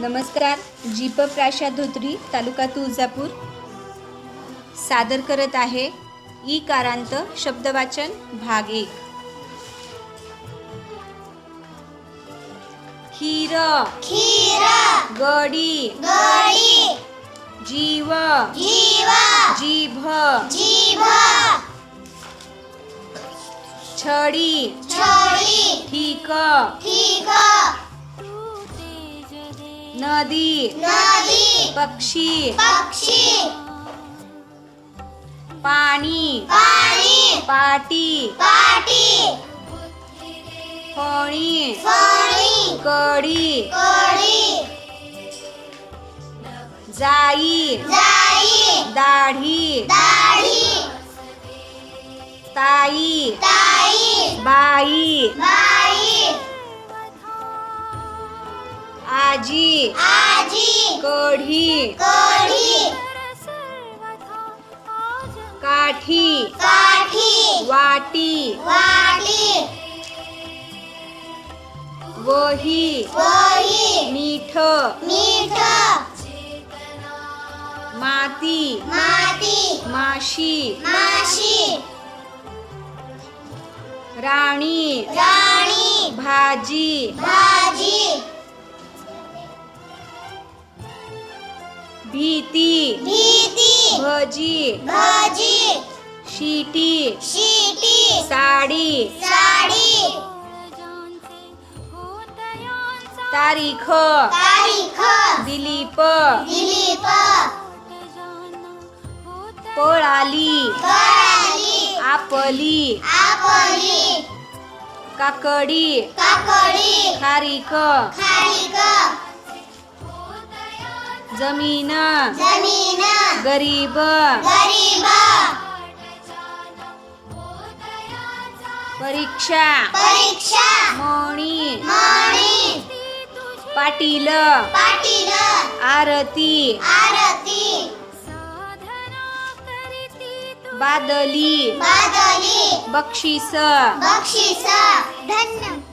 नमस्कार जीप प्राशा धोत्री तालुका तुळजापूर. सादर करत आहे ई कारांत शब्दवाचन भाग एक. खीर. क्षीर गडी. गडी. जीव. जीव. जीभ. जीव छडी. छडी. ठीक. ठीक. नदी नदी पक्षी पक्षी पाणी पाणी पाटी पाटी फणी फणी कडी कडी जाई जाई दाढी दाढी ताई ताई बाई बाई आजी। आजी। कढी। कढी। काठी। काठी। वाटी। वाटी। वही। वही। मीठ। मीठ। माती। माती। माशी। माशी। राणी। राणी। भाजी। भाजी। भीती भीती भजी भाजी शिटी शिटी साडी साडी तारीख तारीख दिलीप दिलीप पळाली कळाली आपली आपली काकडी काकडी खारीक खारीक जमीन जमीन गरीब गरीब परीक्षा परीक्षा मणी मणी पाटील पाटील आरती आरती बादली बादली बक्षीस बक्षीस धन्य धन्यवाद